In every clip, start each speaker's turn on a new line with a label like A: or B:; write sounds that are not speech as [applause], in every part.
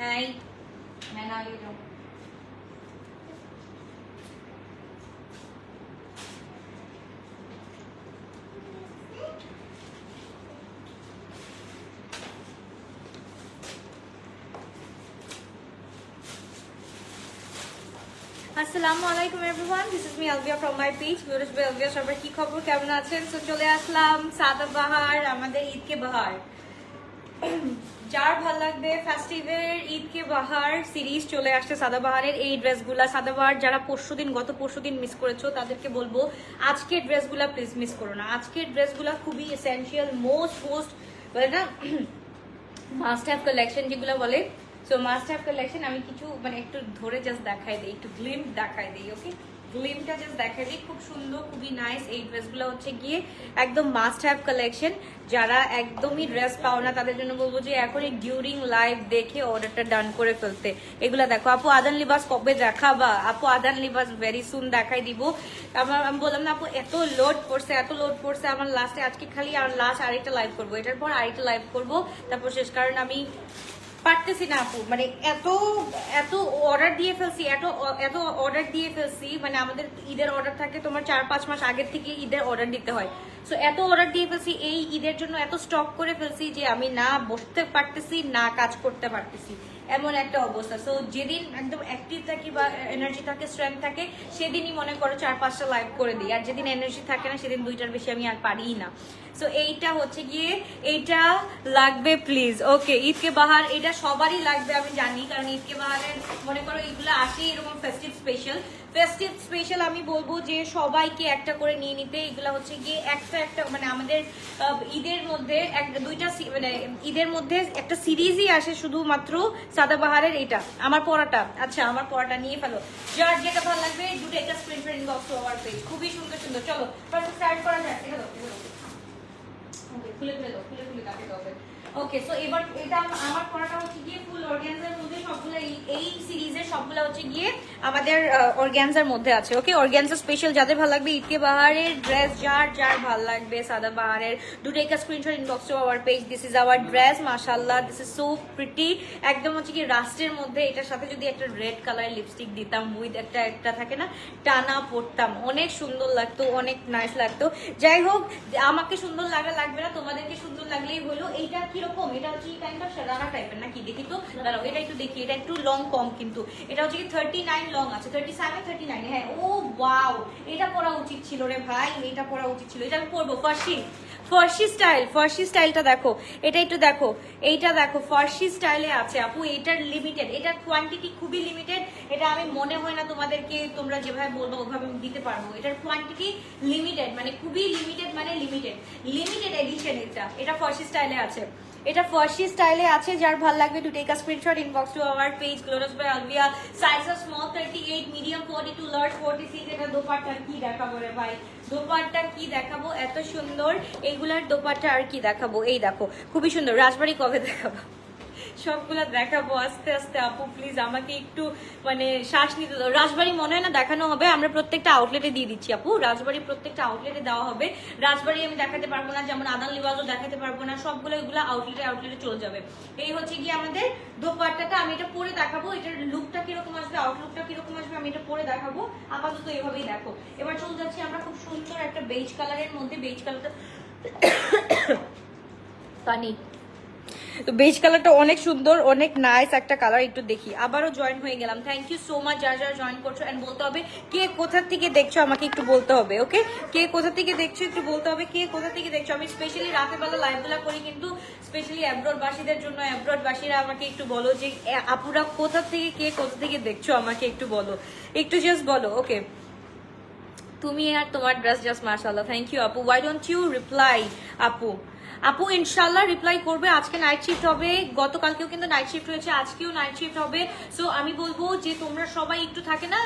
A: नहीं मैं ना ले जाऊँ আসসালামু আলাইকুম everyone this is me Alvia from my page beautiful Alvia সবার কি খবর কেমন আছেন সো চলে আসলাম সাদা বাহার আমাদের ঈদকে বাহার যার ভালো লাগবে ফেস্টিভের ঈদকে বাহার সিরিজ চলে আসছে সাদাবাহারের এই ড্রেসগুলা সাদাবাহার যারা পরশু দিন গত পরশু দিন মিস করেছ, তাদেরকে বলব আজকের ড্রেসগুলা প্লিজ মিস করো না। আজকের ড্রেসগুলা খুবই এসেনশিয়াল মোস্ট মোস্ট বলে না মাস্ট হ্যাভ কালেকশন যেগুলো বলে। সো মাস্ট হ্যাভ কালেকশন আমি কিছু মানে একটু ধরে জাস্ট দেখাই দিই, একটু গ্লিম দেখাই দিই ওকে গ্লিমটা জাস্ট দেখাই দিই খুব সুন্দর, খুবই নাইস এই ড্রেসগুলো হচ্ছে গিয়ে একদম মাস্ট হ্যাভ কালেকশন যারা একদমই ড্রেস পাও না, তাদের জন্য বলব যে এখনই ডিউরিং লাইভ দেখে অর্ডারটা ডান করে ফেলতে। এগুলা দেখো, আপু আদান লিবাস কবে দেখাবা? আপু আদান লিবাস ভেরি সুন দেখাই দিব। আমার, আমি বললাম না, আপু এত লোড পড়ছে, এত লোড পড়ছে। আমার লাস্টে আজকে খালি আর লাস্ট আরেকটা লাইভ করব। এটার পর আরেকটা লাইভ করব। তারপর শেষ, কারণ আমি পারতেছি না আপু মানে এত এত অর্ডার দিয়ে ফেলছি, এত এত অর্ডার দিয়ে ফেলছি মানে আমাদের ঈদের অর্ডার থাকে তোমার চার পাঁচ মাস আগের থেকে ঈদের অর্ডার দিতে হয়। সো এত অর্ডার দিয়ে ফেলছি, এই ঈদের জন্য এত স্টক করে ফেলছি যে আমি না বসতে পারতেছি, না কাজ করতে পারতেছি। এমন একটা অবস্থা। সো যেদিন একদম অ্যাক্টিভ থাকি বা এনার্জি থাকে স্ট্রেংথ থাকে, সেদিনই মনে করো চার পাঁচটা লাইভ করে দিই। আর যেদিন এনার্জি থাকে না, সেদিন দুইটার বেশি আমি আর পারিই না। সো এইটা হচ্ছে গিয়ে, এইটা লাগবে প্লিজ ওকে ঈদকে বাহার, এটা সবারই লাগবে, আমি জানি, কারণ ঈদকে বাহারের, মনে করো, এইগুলো আসে এরকম ফেস্টিভ স্পেশাল ফেস্টিভ স্পেশাল আমি বলব যে, সবাইকে একটা করে নিয়ে নিতে। এগুলো হচ্ছে গিয়ে একটা একটা মানে আমাদের ঈদের মধ্যে একটা দুইটা মানে ঈদের মধ্যে একটা সিরিজই আসে শুধুমাত্র সাদাবাহারের এটা, আমার পড়াটা আচ্ছা আমার পড়াটা নিয়ে ফেলো। যার যেটা ভালো লাগবে, দুটো একটা স্ক্রিন বক্স ওভার পেজ খুবই সুন্দর সুন্দর। চলো স্টার্ট করা যাক। মধ্যে আছে ওকে স্পেশাল যাদের ড্রেস যার যার লাগবে, সাদা বাহারের to our page is our dress this is so pretty একদম হচ্ছে রাস্টের মধ্যে এটার সাথে যদি একটা রেড কালারের লিপস্টিক দিতাম উইথ একটা একটা থাকে না, টানা পড়তাম অনেক সুন্দর লাগতো, অনেক নাইস লাগতো। যাই হোক, আমাকে সুন্দর লাগা লাগবে না তোমাদেরকে সুন্দর লাগলেই হলো। এইটা কীরকম? এটা হচ্ছে কাইন্ড অফ সারারা টাইপের নাকি? দেখি তো। দাঁড়াও, এটা একটু দেখি। এটা একটু লং কম কিন্তু। এটা হচ্ছে কি থার্টি নাইন লং আছে। থার্টি সেভেন থার্টি নাইন হ্যাঁ। ও ওয়াও এটা পরা ছিল রে ভাই এটা পরা উচিত ছিল। এটা আমি পরবো ফার্সি। ফার্সি স্টাইল, ফার্সি স্টাইলটা দেখো। এটা একটু দেখো। এইটা দেখো, ফার্সি স্টাইলে আছে। আপু, এটার লিমিটেড এটার কোয়ান্টিটি খুবই লিমিটেড এটা আমি মনে হয় না তোমাদেরকে তোমরা যেভাবে বলব, ওভাবে আমি দিতে পারব। এটার কোয়ান্টিটি লিমিটেড মানে খুবই লিমিটেড মানে লিমিটেড লিমিটেড এডিশন এটা। এটা ফার্সি স্টাইলে আছে। এটা ফার্সি স্টাইলে আছে, যার ভালো লাগবে to take a screenshot inbox to our page glorious by Alvia size of small 38 medium 42 large 46 এটা দোপাট্টা কি দেখাবো রে ভাই? দোপাট্টা কি দেখাবো? এত সুন্দর এগুলার দোপাট্টা আর কি দেখাবো? এই দেখো, খুবই সুন্দর, রাজবাড়ি কবে দেখাবো? সবগুলো দেখাবো, আস্তে আস্তে। আপু প্লিজ আমাকে একটু মানে শ্বাস নিতে দাও। রাজবাড়ি মনে হয় না দেখানো হবে, আমরা প্রত্যেকটা আউটলেটে দিয়ে দিচ্ছি, আপু। রাজবাড়ি প্রত্যেকটা আউটলেটে দেওয়া হবে। রাজবাড়ি আমি দেখাতে পারব না, যেমন আদান লিবাজও দেখাতে পারব না, সবগুলো এগুলো আউটলেটে আউটলেটে চলে যাবে। এই হচ্ছে কি আমাদের দোপাট্টাটা, আমি এটা পরে দেখাবো, এটার লুকটা কীরকম আসবে আউটলুকটা কীরকম আসবে, আমি এটা পরে দেখাবো। আপাতত এভাবেই দেখো। এবার চলে যাচ্ছি আমরা খুব সুন্দর একটা বেজ কালারের মধ্যে বেজ কালারটা [coughs] পানি। তো বেজ কালারটা অনেক সুন্দর, অনেক নাইস একটা কালার একটু দেখি। আবারও জয়েন হয়ে গেলাম। থ্যাংক ইউ সো মাচ যারা যারা জয়েন করছ অ্যান্ড বলতে হবে কে কোথা থেকে দেখছ আমাকে একটু বলতে হবে ওকে কে কোথা থেকে দেখছ একটু বলতে হবে কে কোথা থেকে দেখছ? আমি স্পেশালি রাতের বেলা লাইভগুলো করি কিন্তু স্পেশালি অ্যাব্রড বাসীদের জন্য অ্যাব্রড বাসীরা আমাকে একটু বলো যে আপুরা কোথা থেকে কে কোথা থেকে দেখছ আমাকে একটু বলো। একটু জাস্ট বলো ওকে তুমি আর তোমার ড্রেস জাস্ট মার্শাল্লাহ থ্যাংক ইউ আপু। ওয়াই ডোন্ট ইউ রিপ্লাই আপু? আপু ইনশাল্লাহ রিপ্লাই করবে। আজকে নাইট শিফট হবে। গতকালকেও কিন্তু নাইট শিফট হয়েছে আজকেও নাইট শিফট হবে। সো আমি বলব যে তোমরা সবাই একটু থাকে না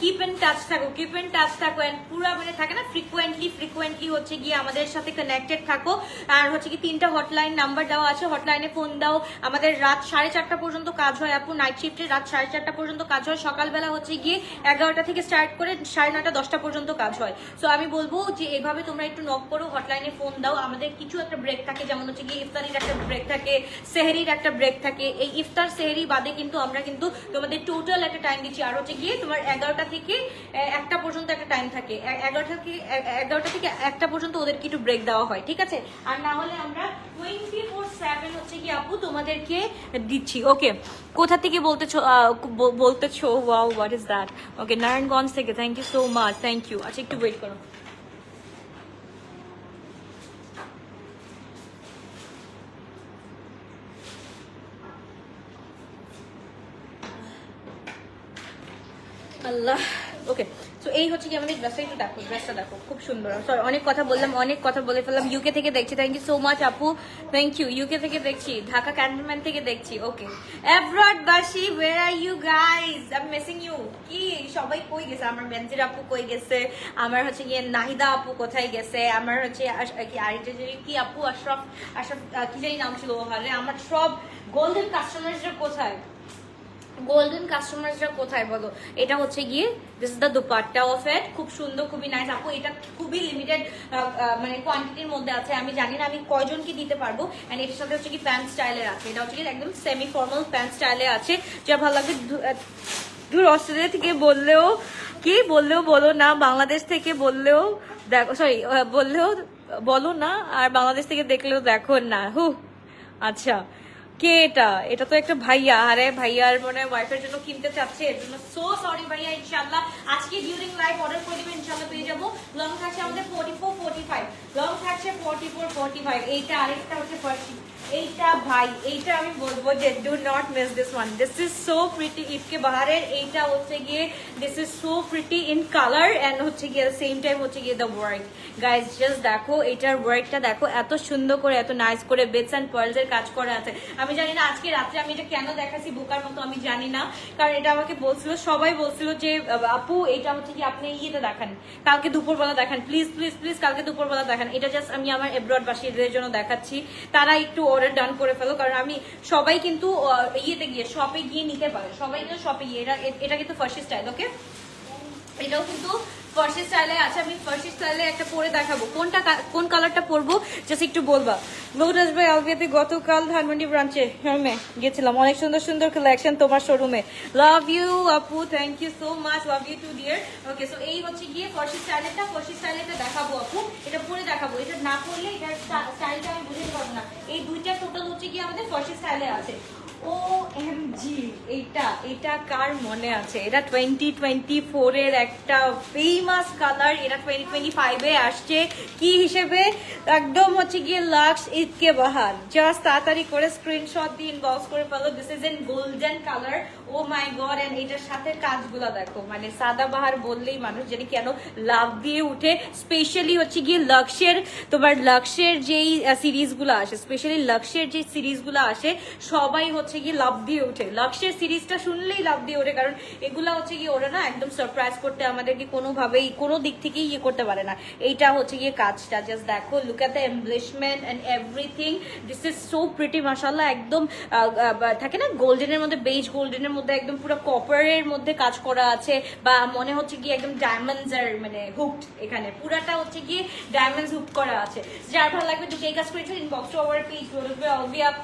A: কিপ এন্ড টাচ থাকো কিপ এন্ড টাচ থাকো এন্ড পুরো মানে থাকে না ফ্রিকুয়েন্টলি ফ্রিকুয়েন্টলি হচ্ছে গিয়ে আমাদের সাথে কানেক্টেড থাকো। আর হচ্ছে কি তিনটা হটলাইন নাম্বার দেওয়া আছে। হটলাইনে ফোন দাও। আমাদের রাত সাড়ে চারটা পর্যন্ত কাজ হয় আপু নাইট শিফটে রাত সাড়ে চারটা পর্যন্ত কাজ হয়। সকালবেলা হচ্ছে গিয়ে এগারোটা থেকে স্টার্ট করে সাড়ে নটা দশটা পর্যন্ত কাজ হয়। সো আমি বলব যে এভাবে তোমরা একটু নক করো হটলাইনে ফোন দাও। আমাদের কিছু একটা ব্রেক ব্রেক থাকে, যেমন হচ্ছে কি ইফতারির একটা ব্রেক থাকে, সেহরির একটা ব্রেক থাকে। এই ইফতার, সেহরি বাদে কিন্তু আমরা কিন্তু তোমাদের টোটাল একটা টাইম দিচ্ছি। আর হচ্ছে গিয়ে তোমার এগারোটা থেকে একটা পর্যন্ত একটা টাইম থাকে। এগারোটা থেকে এগারোটা থেকে একটা পর্যন্ত ওদেরকে একটু ব্রেক দেওয়া হয়, ঠিক আছে? আর না হলে আমরা টোয়েন্টি ফোর সেভেন হচ্ছে কি আপু তোমাদেরকে দিচ্ছি ওকে কোথা থেকে বলতেছো বলতেছো? Wow what is that okay Narayanganj থেকে thank you so much thank you আচ্ছা একটু ওয়েট করো। আল্লাহ। ওকে সো এই হচ্ছে কি আমাদের ড্রেসটা একটু দেখো ড্রেসটা দেখো, খুব সুন্দর। সরি অনেক কথা বললাম, অনেক কথা বলে ফেললাম। ইউকে থেকে দেখছি থ্যাংক ইউ সো মাচ আপু। থ্যাংক ইউ ইউকে থেকে দেখছি, ঢাকা ক্যান্টনমেন্ট থেকে দেখছি ওকে অ্যাব্রড বাসি where are you guys I am missing you কি, সবাই কই গেছে? আমার বেঞ্জির আপু কই গেছে? আমার হচ্ছে গিয়ে নাহিদা আপু কোথায় গেছে? আমার হচ্ছে কি আরেকটা কি আপু, আশরাফ আশরাফ কি জানি নাম ছিল ওখানে আমার সব গোল্ডেন কাস্টমার্সরা কোথায়? গোল্ডেন কাস্টমার্সরা কোথায় বলো? এটা হচ্ছে গিয়ে this is the dupatta of at খুব সুন্দর, খুবই নাইস আপু, এটা খুবই লিমিটেড মানে কোয়ান্টিটির মধ্যে আছে। আমি জানি না আমি কয়জনকে দিতে পারব। এন্ড এটার সাথে হচ্ছে কি প্যান্ট স্টাইলের আছে। এটা হচ্ছে কি একদম সেমি ফর্মাল প্যান্ট স্টাইলে আছে। যা ভালো লাগে দূর অস্ট্রেলিয়া থেকে বললেও কি? বললেও বলো না। বাংলাদেশ থেকে বললেও দেখো সরি বললেও বলো না। আর বাংলাদেশ থেকে দেখলেও দেখো না। হু আচ্ছা। কে এটা? এটা তো একটা ভাইয়া। আরে ভাইয়ার মানে ওয়াইফের জন্য কিনতে চাচ্ছে, এর জন্য সো সরি ভাইয়া, ইনশাআল্লাহ। আজকে ডিউরিং লাইভ অর্ডার করে দিবেন, ইনশাআল্লাহ পেয়ে যাব। লং থাকছে আমাদের 44 45 লং থাকছে 44 45 এইটা আরেকটা হচ্ছে ফার্স্ট এইটা ভাই, এইটা আমি বলব যে do not miss this one this so ইফকে এইটা হচ্ছে গিয়ে this so pretty in colour and হচ্ছে গিয়ে সেম টাইম হচ্ছে গিয়ে দ্য ওয়ার্ক জাস্ট দেখো এটার ওয়ার্কটা দেখো, এত সুন্দর করে, এত নাইস করে বেটস অ্যান্ড পার্লস এর কাজ করা আছে। আমি জানি না আজকে রাত্রে আমি এটা কেন দেখাচ্ছি বোকার মতো, আমি জানি না। কারণ এটা আমাকে বলছিল, সবাই বলছিল যে আপু, এটা হচ্ছে কি আপনি ইয়েতে দেখান। কালকে দুপুরবেলা দেখান। প্লিজ প্লিজ প্লিজ কালকে দুপুরবেলা দেখান। এটা জাস্ট আমি আমার এব্রড বাসীদের জন্য দেখাচ্ছি। তারা একটু অর্ডার ডান করে ফেলো। কারণ আমি সবাই কিন্তু ইয়েতে গিয়ে শপে গিয়ে নিতে পারে। সবাই কিন্তু শপে গিয়ে এটা এটা কিন্তু ফার্স্ট স্টাইল ওকে এটাও কিন্তু ফার্সি স্টাইলে আছে, আমি ফার্সি স্টাইলে একটা পরে দেখাবো। কোনটা কোন কালারটা পরবো? জাস্ট একটু বলবা। লোটাস ভাই আলবিয়াতে গতকাল ধানমন্ডি ব্রাঞ্চে শোরুমে গেছিলাম। অনেক সুন্দর সুন্দর কালেকশন তোমার শোরুমে লাভ ইউ আপু thank you so much love you too dear okay so এই হচ্ছে গিয়ে ফার্সি স্টাইলেরটা ফার্সি স্টাইলেরটা দেখাবো আপু। এটা পরে দেখাবো। এটা না পরলে এটার স্টাইলটা আমি বুঝতে পারব না। এই দুইটা টোটাল হচ্ছে গিয়ে আমাদের ফার্সি স্টাইলে আছে। ও এম জি এটা কার মনে আছে? এটা টোয়েন্টি টোয়েন্টি ফোর এর একটা golden colour oh my and এটার সাথে দেখো। মানে সাদা বাহার বললেই মানুষ জানি কেন লাভ দিয়ে উঠে। স্পেশালি হচ্ছে গিয়ে লক্সের, তোমার লক্সের যেই সিরিজগুলো আসে স্পেশালি লক্সের যে সিরিজগুলো আসে, সবাই হচ্ছে গিয়ে লাভ দিয়ে ওঠে। লক্সের সিরিজটা শুনলেই লাভ দিয়ে ওঠে, কারণ এগুলা হচ্ছে গিয়ে ওরা না একদম সারপ্রাইজ করতে আমাদেরকে কোনোভাবেই, কোনো দিক থেকেই ইয়ে করতে পারে না। এইটা হচ্ছে গিয়ে কাজটা। জাস্ট দেখো look at the embellishment and everything this is so pretty মাসাল্লাহ একদম থাকে না? গোল্ডেনের মধ্যে বেজ গোল্ডেনের মধ্যে একদম পুরো কপারের মধ্যে কাজ করা আছে, বা মনে হচ্ছে গিয়ে একদম ডায়মন্ডস আর মানে হুকড এখানে। পুরাটা হচ্ছে গিয়ে ডায়মন্ডস হুক করা আছে। যার ভালো লাগবে দুটো এই কাজ করেছে ইনবক্স টু আওয়ার পেজ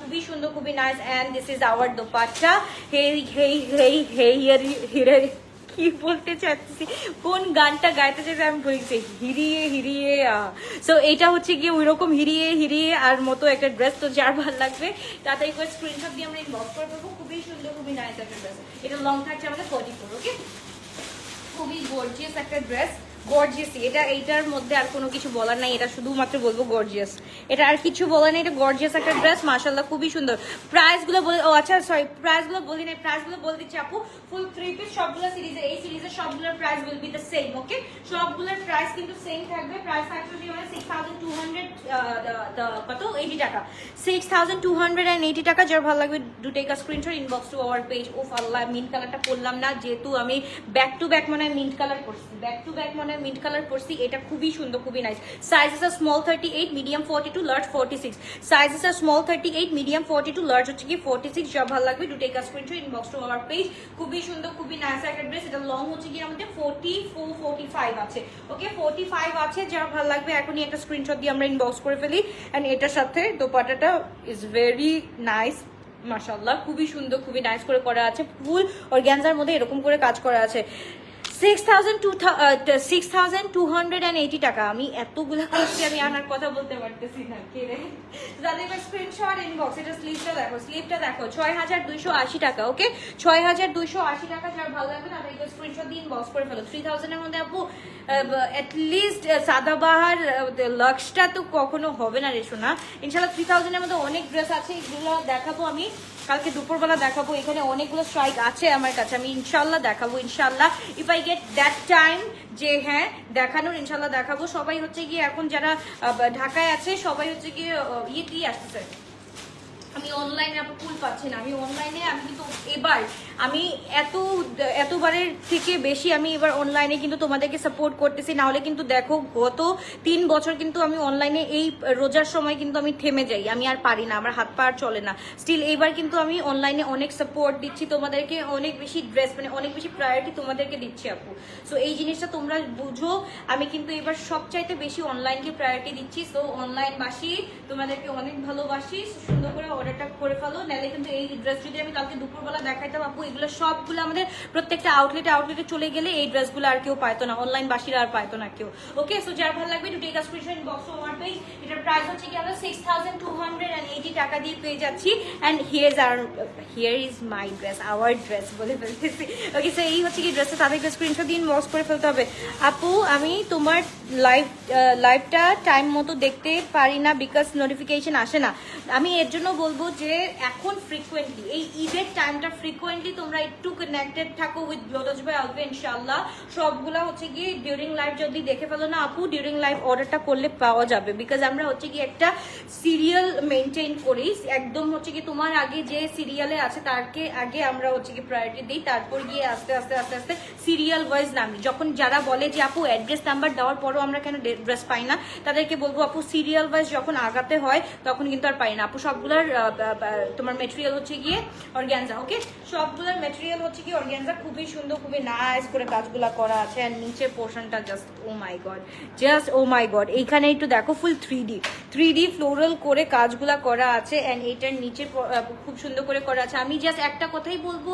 A: খুবই সুন্দর, খুবই nice and this is our dupatta hey hey hey hey হিরে কি বলতে চাচ্ছি? কোন গানটা গাইতে চাইছে আমি বলছি হিরিয়ে হিরিয়ে সো এটা হচ্ছে গিয়ে ওই রকম হিরিয়ে হিরিয়ে আর মতো একটা ড্রেস তো যার ভালো লাগবে। তাড়াতাড়ি করে স্ক্রিনশট দিয়ে আমরা ইনবক্স করে দেবো। খুবই সুন্দর, খুবই নাইস একটা ড্রেস এটা লং থাকছে আমাদের ফর্টি ফোর ওকে খুবই গর্জিয়াস একটা ড্রেস গর্জিয়াস এটা এইটার মধ্যে আর কোনো কিছু বলার নাই, এটা শুধুমাত্র বলব গর্জিয়াস এটা আর কিছু বলার নেই, এটা গর্জিয়াস একটা ড্রেস মাশাল্লাহ খুবই সুন্দর। প্রাইসগুলো বলে, ও আচ্ছা সরি প্রাইসগুলো বলি নাই প্রাইসগুলো বলে দিচ্ছি আপু। ফুল থ্রি পিস সবগুলো সিরিজে এই সিরিজের সবগুলোর price will be the same okay সবগুলোর প্রাইস কিন্তু সেম থাকবে। প্রাইস থাকবে মানে সিক্স থাউজেন্ড টু হান্ড্রেড কত? এইটি টাকা। Six thousand two hundred and eighty টাকা, যার ভালো লাগবে do take screenshot inbox to our page ও আল্লাহ মিন্ট কালারটা পরলাম না, যেহেতু আমি ব্যাক টু ব্যাক মনে মিন্ট কালার করছি ব্যাক টু ব্যাক মনে হয় মিন্ট কালার পরছি, এটা খুবই সুন্দর, খুবই নাইস সাইজ আছে small thirty eight medium forty two large forty six size আছে small thirty eight medium forty two large হচ্ছে কি ফোর্টি সিক্স যা ভালো লাগবে দুটো কাজ স্ক্রিনশট ইনবক্স টু আমার পেজ খুবই সুন্দর, খুবই নাইস একটা ড্রেস এটা লং হচ্ছে কি আমাদের ফোর্টি ফোর ফোর্টি ফাইভ আছে। ওকে ফোর্টি ফাইভ আছে যার ভালো লাগবে, এখনই একটা স্ক্রিনশট দিয়ে আমরা ইনবক্স করে ফেলি। অ্যান্ড এটার সাথে দোপাটাটা ইজ ভেরি নাইস মাশাল্লাহ খুবই সুন্দর, খুবই নাইস করে করা আছে। ফুল অর্গ্যানজার মধ্যে এরকম করে কাজ করা আছে। Six thousand two six thousand two hundred and eighty টাকা। আমি আমি আনার কথা বলতে পারতেছি না এটা দেখো দেখো ছয় হাজার আশি টাকা ওকে ছয় হাজার আশি টাকা ভালো লাগবে ইনবক্স করে থ্রি মধ্যে সাদাবাহার লাক্সটা তো কখনো হবে না রে শোনা ইনশাল্লাহ থ্রি থাউজেন্ডের মধ্যে অনেক ড্রেস আছে, এগুলো দেখাবো আমি। কালকে দুপুরবেলা দেখাবো। এখানে অনেকগুলো স্ট্রাইক আছে আমার কাছে। আমি ইনশাল্লাহ দেখাবো, ইনশাল্লাহ। If I get that time যে হ্যাঁ দেখানোর ইনশাল্লাহ দেখাবো। সবাই হচ্ছে গিয়ে এখন যারা ঢাকায় আছে, সবাই হচ্ছে গিয়ে ইয়ে দিয়ে আসতেছে। আমি অনলাইনে আপনার ফুল পাচ্ছি না। আমি অনলাইনে আমি কিন্তু এবার, আমি এত, এতবারের থেকে বেশি আমি এবার অনলাইনে কিন্তু তোমাদেরকে সাপোর্ট করতেছি। না হলে কিন্তু দেখো, গত তিন বছর কিন্তু আমি অনলাইনে এই রোজার সময় কিন্তু আমি থেমে যাই। আমি আর পারি না, আমার হাত পা আর চলে না। স্টিল এইবার কিন্তু আমি অনলাইনে অনেক সাপোর্ট দিচ্ছি তোমাদেরকে, অনেক বেশি ড্রেস মানে অনেক বেশি প্রায়োরিটি তোমাদেরকে দিচ্ছি আপু। সো এই জিনিসটা তোমরা বুঝো, আমি কিন্তু এবার সবচাইতে বেশি অনলাইনকে প্রায়োরিটি দিচ্ছি। সো অনলাইন বাসি, তোমাদেরকে অনেক ভালোবাসি। সুন্দর করে অর্ডারটা করে ফেলো। নাহলে কিন্তু এই ড্রেস যদি আমি কালকে দুপুরবেলা দেখাইতাম, আপু, এগুলো সবগুলো আমাদের প্রত্যেকটা আউটলেটে আউটলেটে চলে গেলে এই ড্রেসগুলো আর কেউ পাইতো না। অনলাইন বাসিরা আর পাইতো না কেউ। ওকে সো যার ভালো লাগবে টু টেক আ বক্স আমার পেজ এটার প্রাইস হচ্ছে কি আমরা six thousand two hundred and eighty টাকা দিয়ে পেয়ে যাচ্ছি। And here R here is my dress our dress বলে ফেলতেছি। ওকে সো এই হচ্ছে কি ড্রেসটা তাদেরকে স্ক্রিনশট দিয়ে বক্স করে ফেলতে হবে। আপু, আমি তোমার লাইভ লাইভটা টাইম মতো দেখতে পারি না বিকজ নোটিফিকেশন আসে না। আমি এর জন্য বলব যে এখন ফ্রিকোয়েন্টলি এই ঈদের টাইমটা ফ্রিকোয়েন্টলি তোমরা একটু কানেক্টেড থাকো উইথ ব্লোডজ বাই আলবে ইনশাল্লাহ সবগুলা হচ্ছে গিয়ে ডিউরিং লাইভ যদি দেখে ফেলো না আপু ডিউরিং লাইভ অর্ডারটা করলে পাওয়া যাবে। বিকজ আমরা হচ্ছে গিয়ে একটা সিরিয়াল মেনটেন করি। একদম হচ্ছে কি তোমার আগে যে সিরিয়ালে আছে, তারকে আগে আমরা হচ্ছে কি প্রায়োরিটি দিই। তারপর গিয়ে আস্তে আস্তে আস্তে আস্তে সিরিয়াল ওয়াইজ নামি। যখন যারা বলে যে, আপু অ্যাড্রেস নাম্বার দেওয়ার পরও আমরা কেন ড্রেস পাই না? তাদেরকে বলব, আপু সিরিয়াল ওয়াইজ যখন আগাতে হয়, তখন কিন্তু আর পাই না। আপু, সবগুলার তোমার মেটেরিয়াল হচ্ছে গিয়ে অর্গ্যানজা ওকে সবগুলোর মেটেরিয়াল হচ্ছে গিয়ে অর্গ্যানজা খুবই সুন্দর, খুবই নাইস করে কাজগুলা করা আছে। আর নিচে পোর্শনটা just oh my god just oh my god এইখানে একটু দেখো full three D three D floral করে কাজগুলা করা আছে অ্যান্ড এইটার নিচে খুব সুন্দর করে করা আছে। আমি জাস্ট একটা কথাই বলব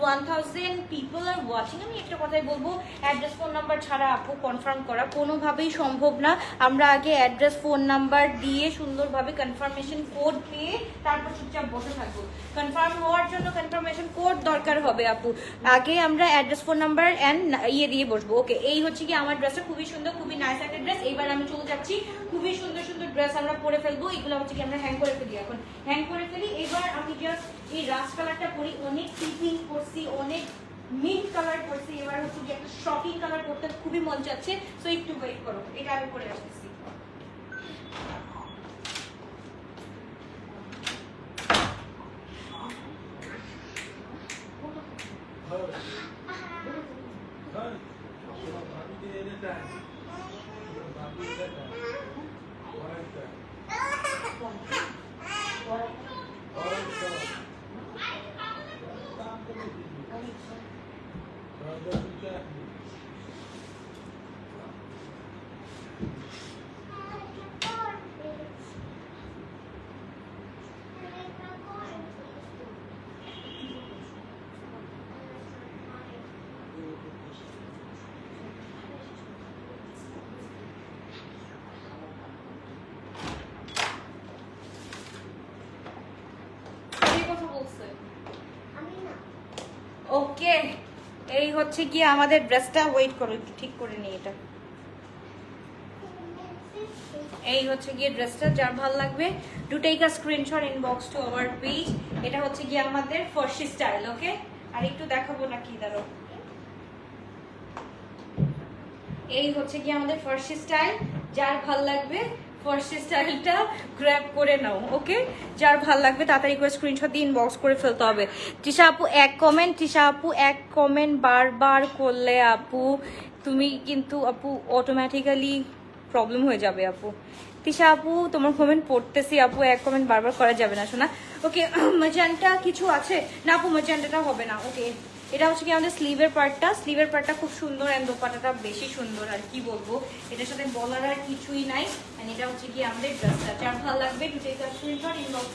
A: one thousand people are watching আমি একটা কথাই বলব অ্যাড্রেস ফোন নাম্বার ছাড়া আপু কনফার্ম করা কোনোভাবেই সম্ভব না। আমরা আগে অ্যাড্রেস ফোন নাম্বার দিয়ে সুন্দরভাবে কনফার্মেশন কোড পেয়ে তারপর চুপচাপ বসে থাকব। কনফার্ম হওয়ার জন্য কনফার্মেশন কোড দরকার হবে, আপু। আগে আমরা অ্যাড্রেস ফোন নাম্বার অ্যান্ড ইয়ে দিয়ে বসবো। ওকে এই হচ্ছে কি আমার ড্রেসটা খুবই সুন্দর, খুবই নাইস একটা ড্রেস এইবার আমি চলে যাচ্ছি। খুবই সুন্দর সুন্দর ড্রেস আমরা পরে ফেলব। এগুলো হচ্ছে কি আমরা হ্যাং করে ফেলি এখন। হ্যাং করে ফেলি। এবার আমি জাস্ট এই রাস কালারটা পরি। অনেক টিপিং করছি অনেক মিন্ট কালার করছি এবার হচ্ছে কি একটা শকিং কালার করতে খুবই মন চাচ্ছে। সো একটু ওয়েট করো। এটা আমি পরে আসতেছি কে বলছে ওকে এই হচ্ছে কি আমাদের ড্রেসটা ওয়েট করো একটু ঠিক করে নিই এটা। এই হচ্ছে গিয়ে ড্রেসটা যার ভালো লাগবে to take a screenshot inbox to our page এটা হচ্ছে গিয়ে আমাদের ফার্সি স্টাইল ওকে? আর একটু দেখাবো না কি দাঁড়ো এই হচ্ছে কি আমাদের ফার্সি স্টাইল যার ভালো লাগবে ফার্স্ট স্টাইলটা গ্র্যাব করে নাও ওকে যার ভালো লাগবে তাড়াতাড়ি করে স্ক্রিনশট দিয়ে ইনবক্স করে ফেলতে হবে। তৃষা আপু, এক কমেন্ট তৃষা আপু, এক কমেন্ট বারবার করলে আপু, তুমি কিন্তু আপু অটোমেটিক্যালি প্রবলেম হয়ে যাবে আপু। তিশা আপু, তোমার কমেন্ট পড়তেছি আপু, এক কমেন্ট বারবার করা যাবে না, শোনা। ওকে মজানটা [coughs] কিছু আছে? না আপু মজানটা হবে না ওকে এটা হচ্ছে কি আমাদের স্লিভের পার্টটা স্লিভের পার্টটা খুব সুন্দর অ্যান্ড দোপাটাটা বেশি সুন্দর, আর কি বলব? এটার সাথে বলার আর কিছুই নাই। অ্যান্ড এটা হচ্ছে কি আমাদের ড্রেসটা যার ভালো লাগবে টু টেক স্ক্রিনশট ইনবক্স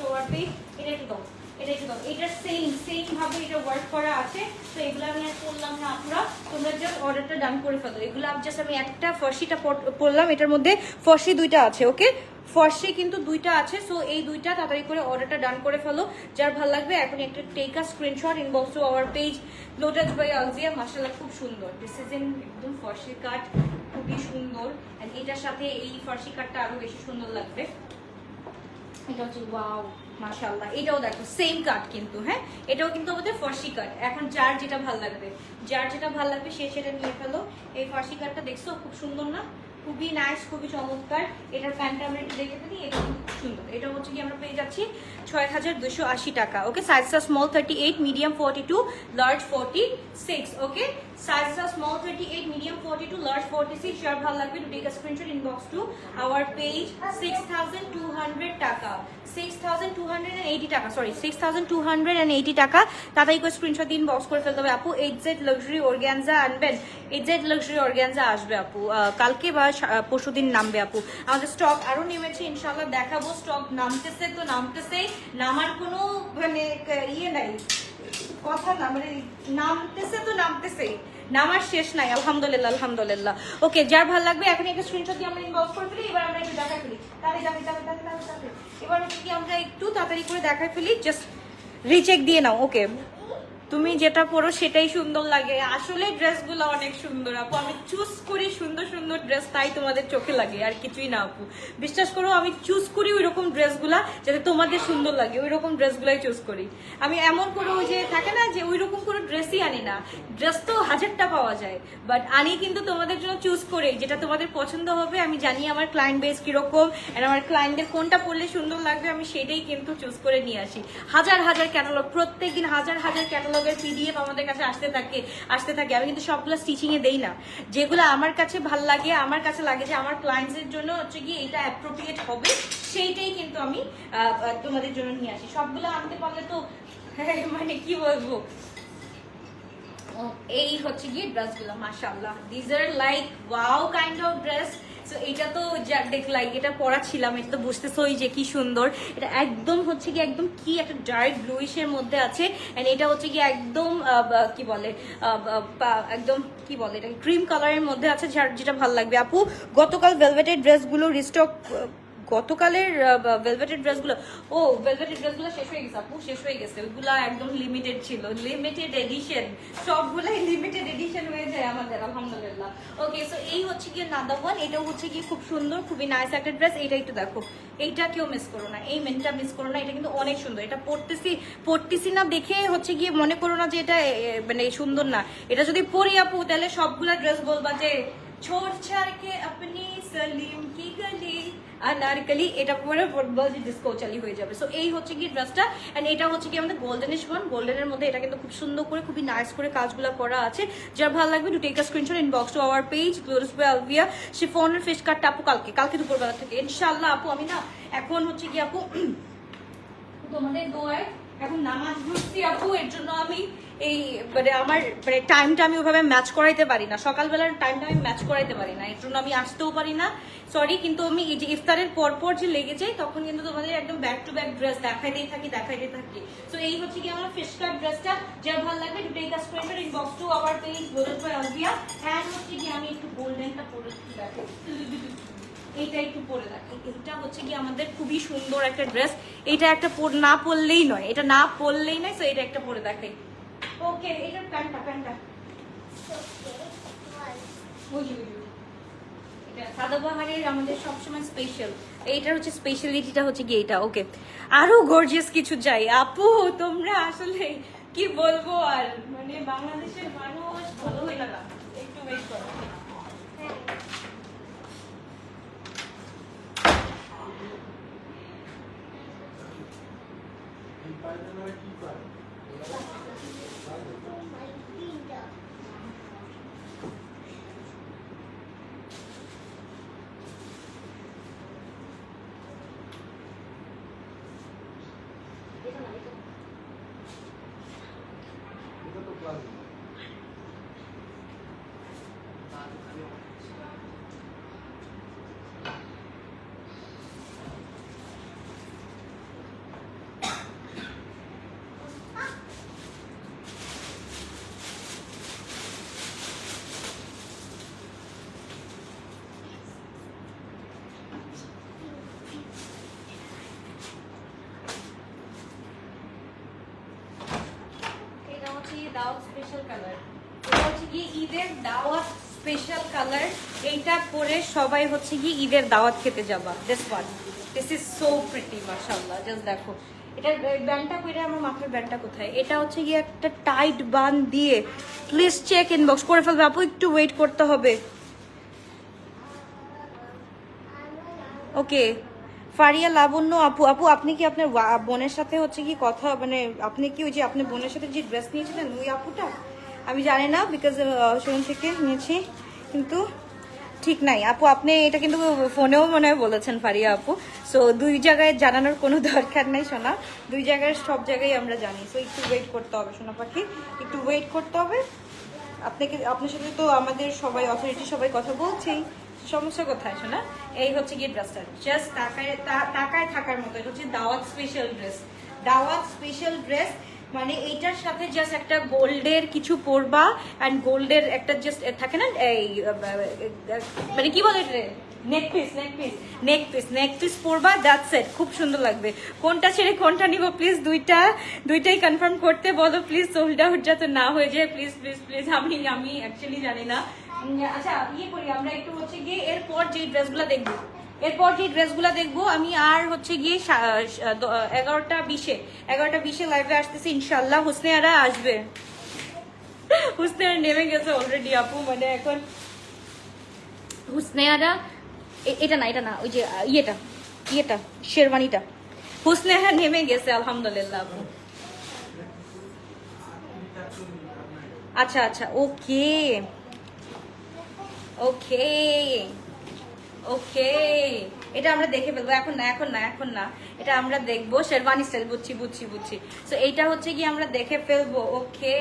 A: এটা একটু দাও। এটা একটু এটা সেম সেম ভাবে এটা ওয়ার্ক করা আছে। তো এগুলো আমি আর করলাম না আপনারা তোমরা জাস্ট অর্ডারটা ডান করে ফেলো। এগুলো জাস্ট আমি একটা ফর্সিটা পড়লাম এটার মধ্যে ফর্সি দুইটা আছে ওকে ফর্সি কিন্তু দুইটা আছে সো এই দুইটা তাড়াতাড়ি করে অর্ডারটা ডান করে ফেলো। যার ভালো লাগবে, এখন একটা take a screenshot inbox to our page lotus by Alvia মাসাল্লাহ খুব সুন্দর। দিস ইজ ইন একদম ফর্সি কাট খুবই সুন্দর। এটার সাথে এই ফর্সি কাটটা আরও বেশি সুন্দর লাগবে। এটা হচ্ছে ওয়াও মাশাআল্লাহ, এটাও দেখো সেম কাট কিন্তু হ্যাঁ? এটাও কিন্তু আমাদের ফার্সি কাট এখন যার যেটা ভালো লাগবে, যার যেটা ভালো লাগবে সে সেটা নিয়ে ফেলো। এই ফার্সি কাটটা দেখছ? খুব সুন্দর না? খুবই নাইস খুবই চমৎকার। এটার প্যান্টটা আমরা একটু দেখে ফেলি, এটা সুন্দর। এটা হচ্ছে কি আমরা পেয়ে যাচ্ছি ছয় হাজার দুশো আশি টাকা ওকে সাইজটা small thirty eight medium forty two large forty six okay thirty eight medium forty two large forty six যার ভালো লাগবে screenshot inbox to our page six thousand two hundred টাকা six thousand two hundred and eighty টাকা sorry six thousand two hundred and eighty টাকা তাড়াতাড়ি করে screenshot দিন box করে ফেলতে হবে। আপু এইট জেড লাক্সারি অর্গ্যানজা আনবেন। এইট জেড লাক্সারি অর্গ্যানজা আসবে, আপু। কালকে বা পরশু দিন নামবে, আপু। আমাদের স্টক আরও নেমেছে ইনশাল্লাহ দেখাবো। স্টক নামতেছে তো নামতেছে। নামার কোনো মানে ইয়ে নাই। কথা না মানে নামতেছে তো নামতেছেই। নামার শেষ নাই, আলহামদুলিল্লাহ আলহামদুলিল্লাহ। ওকে, যার ভালো লাগবে এখন একটা স্ক্রিনশট দিয়ে আমরা ইনবক্স করে ফেলি, এবার আমরা একটু দেখা ফেলি। তাহলে যাবে যাবে তাহলে যাবে এবার হচ্ছে কি আমরা একটু তাড়াতাড়ি করে দেখাই ফেলি জাস্ট রিচেক দিয়ে নাও, ওকে। তুমি যেটা পরো সেটাই সুন্দর লাগে। আসলে ড্রেসগুলো অনেক সুন্দর, আপু। আমি চুজ করি সুন্দর সুন্দর ড্রেস তাই তোমাদের চোখে লাগে, আর কিছুই না, আপু। বিশ্বাস করো, আমি চুজ করি ওই রকম ড্রেসগুলা যাতে তোমাদের সুন্দর লাগে ওই রকম ড্রেসগুলাই চুজ করি। আমি এমন করে ওই যে থাকে না যে ওই রকম কোনো ড্রেসই আনি না। ড্রেস তো হাজারটা পাওয়া যায় বাট আনি কিন্তু তোমাদের জন্য চুজ করে যেটা তোমাদের পছন্দ হবে, আমি জানি আমার ক্লায়েন্ট বেস কীরকম আর আমার ক্লায়েন্টদের কোনটা পরলে সুন্দর লাগবে, আমি সেটাই কিন্তু চুজ করে নিয়ে আসি। হাজার হাজার ক্যাটালগ প্রত্যেক দিন হাজার হাজার ক্যাটালগের পিডিএফ আমাদের কাছে আসতে থাকে আসতে থাকে। আমি কিন্তু সবগুলো স্টিচিং এ দেই না। যেগুলো আমার কাছে ভালো লাগে, আমার কাছে লাগে যে আমার ক্লায়েন্টসের জন্য হচ্ছে কি এটা অ্যাপ্রোপ্রিয়েট হবে, সেইটাই কিন্তু আমি তোমাদের জন্য নিয়ে আসি। সবগুলো আনতে পারলে তো মানে কি বলব? এই হচ্ছে গিয়ে ড্রেসগুলো মাশাআল্লাহ। These are like wow kind of dress so এটা তো যা দেখলাই এটা পরা ছিলাম এটা তো বুঝতেছোই যে কি সুন্দর। এটা একদম হচ্ছে কি, একদম কি একটা ডার্ক ব্লুইশের মধ্যে আছে এন্ড এটা হচ্ছে কি একদম কি বলে একদম কি বলে এটা ক্রিম কালারের মধ্যে আছে, যার যেটা ভালো লাগবে। আপু, গতকাল ভেলভেটের ড্রেসগুলো রিস্টক গতকালের ভেলভেটেড ড্রেসগুলো ও ভেলভেটেড ড্রেসগুলো শেষ হয়ে গেছে আপু, শেষ হয়ে গেছে। ওইগুলো একদম লিমিটেড ছিল। লিমিটেড এডিশন সবগুলাই লিমিটেড এডিশন হয়ে যায় আমাদের, আলহামদুলিল্লাহ। ওকে সো এই হচ্ছে গিয়ে নাদা ওয়ান এটাও হচ্ছে গিয়ে খুব সুন্দর, খুবই নাইস একটা ড্রেস এইটা একটু দেখো। এইটা কেউ মিস করো না। এই মেনটা মিস করো না। এটা কিন্তু অনেক সুন্দর। এটা পড়তেছি পড়তেছি না দেখে হচ্ছে গিয়ে মনে করো না যে এটা মানে সুন্দর না। এটা যদি পরি আপু, তাহলে সবগুলা ড্রেস বলবা যে ছোট কে আপনি সলিম কি গলি আনারকলি এটা পরে বলব যে ডিসকো চালি হয়ে যাবে। সো এই হচ্ছে কি ড্রেসটা এন্ড এটা হচ্ছে কি আমাদের গোল্ডেনিশ ওয়ান গোল্ডেনের মধ্যে এটা কিন্তু খুব সুন্দর করে, খুবই নাইস করে কাজগুলো করা আছে। যার ভালো লাগবে to take a screenshot inbox to our page glories by Alvia শিফনের ফিশ কাটটা আপু কালকে কালকে দুপুরবেলা থেকে। ইনশাআল্লাহ আপু, আমি না এখন হচ্ছে কি আপু, তোমাদের দোয়ায় এখন নামাজ পড়ছি আপু, এর জন্য আমি এই মানে আমার মানে টাইমটা আমি ওভাবে ম্যাচ করাইতে পারি না। সকালবেলার টাইমটা আমি ম্যাচ করাইতে পারি না। এর জন্য আমি আসতেও পারি না। সরি কিন্তু আমি এই যে ইফতারের পর পর যে লেগে যাই তখন কিন্তু তোমাদের একদম ব্যাক টু ব্যাক ড্রেস দেখাইতেই থাকি দেখাইতেই থাকি। তো এই হচ্ছে কি আমার ফিশ কাট ড্রেসটা যার ভালো লাগবে to take a screenshot inbox to our page golden for Alvia and হচ্ছে কি আমি একটু গোল্ডেনটা পরে দেখো এইটা একটু পরে রাখি এটা হচ্ছে কি আমাদের খুবই সুন্দর একটা ড্রেস এটা একটা না পরলেই নয়। এটা না পরলেই নয় সো এটা একটা পরে দেখাই। ওকে এটা প্যান্টটা প্যান্টটা। আমাদের সবসময় স্পেশাল এইটার হচ্ছে স্পেশালিটিটা হচ্ছে গিয়ে ওকে আরও গর্জিয়াস কিছু চাই। আপু, তোমরা আসলে কি বলব আর? মানে বাংলাদেশের মানুষ ভালো হয়ে একটু ওয়েট করো ঈদের দাওয়াত স্পেশাল কালার এইটা পরে সবাই হচ্ছে গিয়ে ঈদের দাওয়াত খেতে ইজ সো প্রিটি জাস্ট দেখো। এটা ব্যান্ডটা আমার ব্যান্ডটা কোথায়? এটা হচ্ছে গিয়ে একটা টাইট বান দিয়ে চেক ইনবক্স আপু, একটু ওয়েট করতে হবে। ওকে ফারিয়া লাবণ্য, আপু আপু, আপনি কি আপনার বোনের সাথে হচ্ছে কি কথা মানে আপনি কি ওই যে আপনার বোনের সাথে যে ড্রেস নিয়েছিলেন ওই আপুটা? আমি জানি না বিকজ শোরুম থেকে নিয়েছি, কিন্তু ঠিক নাই। আপু, আপনি এটা কিন্তু ফোনেও মনে হয় বলেছেন ফারিয়া আপু। সো দুই জায়গায় জানানোর কোনো [laughs] দরকার নাই শোনা দুই জায়গায় সব জায়গায় আমরা জানি। সো একটু ওয়েট করতে হবে সোনা পাখি। একটু ওয়েট করতে হবে। আপনাকে, আপনার সাথে তো আমাদের সবাই অথরিটি সবাই কথা বলছেই। সমস্যা কোথায়, শোনা? এই হচ্ছে গিয়ে ড্রেসটা জাস্ট টাকায় তা- টাকায় থাকার মতো। এটা হচ্ছে দাওয়াত স্পেশাল ড্রেস দাওয়াত স্পেশাল ড্রেস মানে এইটার সাথে জাস্ট একটা গোল্ডের কিছু পরবা অ্যান্ড গোল্ডের একটা জাস্ট থাকে না, এই মানে কি বলে neck piece neck piece neck piece neck piece পরবা that's it খুব সুন্দর লাগবে। কোনটা ছেড়ে কোনটা প্লিজ দুইটা, দুইটাই কনফার্ম করতে বলো প্লিজ না হয়ে যায়। প্লিজ প্লিজ প্লিজ আমি আচ্ছা ইয়ে এরপর যে ড্রেসগুলো দেখব। দেখব, আমি আর হচ্ছে গিয়ে এগারোটা বিশে এগারোটা বিশে লাইভে আসতেছি ইনশাল্লাহ হুসনেয়ারা আসবে। হুসনেয়ারা নেমে গেছে অলরেডি আপু মানে এখন। হুসনেয়ারা এটা না এটা না, ওই যে ইয়েটা ইয়েটা, শেরওয়ানিটা। হুসনেহা নেমে গেছে, আলহামদুলিল্লাহ আচ্ছা আচ্ছা ওকে। ওকে ওকে। এটা আমরা দেখে ফেলব, এখন না এখন না এখন না। এটা আমরা দেখব, শেরওয়ানি স্টাইল, বুঝছি বুঝছি বুঝছি। তো এইটা হচ্ছে কি আমরা দেখে ফেলব, ওকে,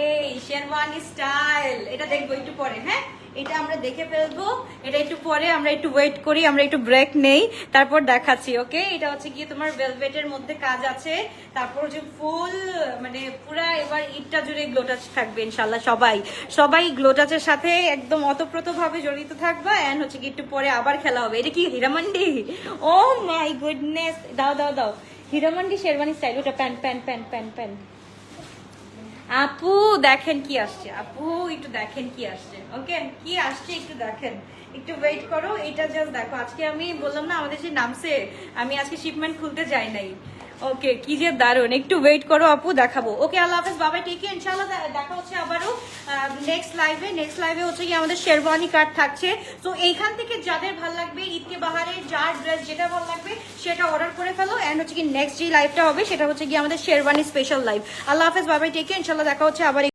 A: শেরওয়ানি স্টাইল। এটা দেখব একটু পরে হ্যাঁ? এটা আমরা দেখে ফেলব। এটা একটু পরে, আমরা একটু ওয়েট করি, আমরা একটু ব্রেক নেই, তারপর দেখাচ্ছি ওকে এটা হচ্ছে গিয়ে তোমার ভেলভেটের মধ্যে কাজ আছে। তারপর যে ফুল মানে পুরা এবার ইটটা জুড়ে গ্লোটাচ থাকবে ইনশাল্লাহ সবাই। সবাই গ্লোটাচের সাথে একদম অতপ্রত ভাবে জড়িত থাকবে এন্ড হচ্ছে কি একটু পরে আবার খেলা হবে। এটা কি হীরামান্ডি? ও মাই গুডনেস দাও দাও দাও। হীরামান্ডি শেরওয়ানি স্টাইল ওটা প্যান প্যান প্যান প্যান প্যান আপু, দেখেন কি আসছে। আপু, একটু দেখেন কি আসছে। ওকে কি আসছে একটু দেখেন। একটু ওয়েট করো, এটা জাস্ট দেখো। আজকে আমি বললাম না, আমাদের যে নামছে, আমি আজকে শিপমেন্ট খুলতে যাই নাই। ওকে কি যে দারুণ একটু ওয়েট করো আপু, দেখাবো। ওকে আল্লাহ হাফেজ, বাবাই টেকে ইনশাআল্লাহ, দে- দেখা হচ্ছে আবারও নেক্সট লাইভে নেক্সট লাইভে হচ্ছে কি আমাদের শেরওয়ানি কার্ড থাকছে। তো এইখান থেকে যাদের ভালো লাগবে, ঈদকে বাহারের যার ড্রেস যেটা ভালো লাগবে, সেটা অর্ডার করে ফেলো। অ্যান্ড হচ্ছে কি নেক্সট যে লাইভটা হবে, সেটা হচ্ছে কি আমাদের শেরওয়ানি স্পেশাল লাইভ আল্লাহ হাফেজ, বাবাই টেকে ইনশাল্লাহ দেখা হচ্ছে আবার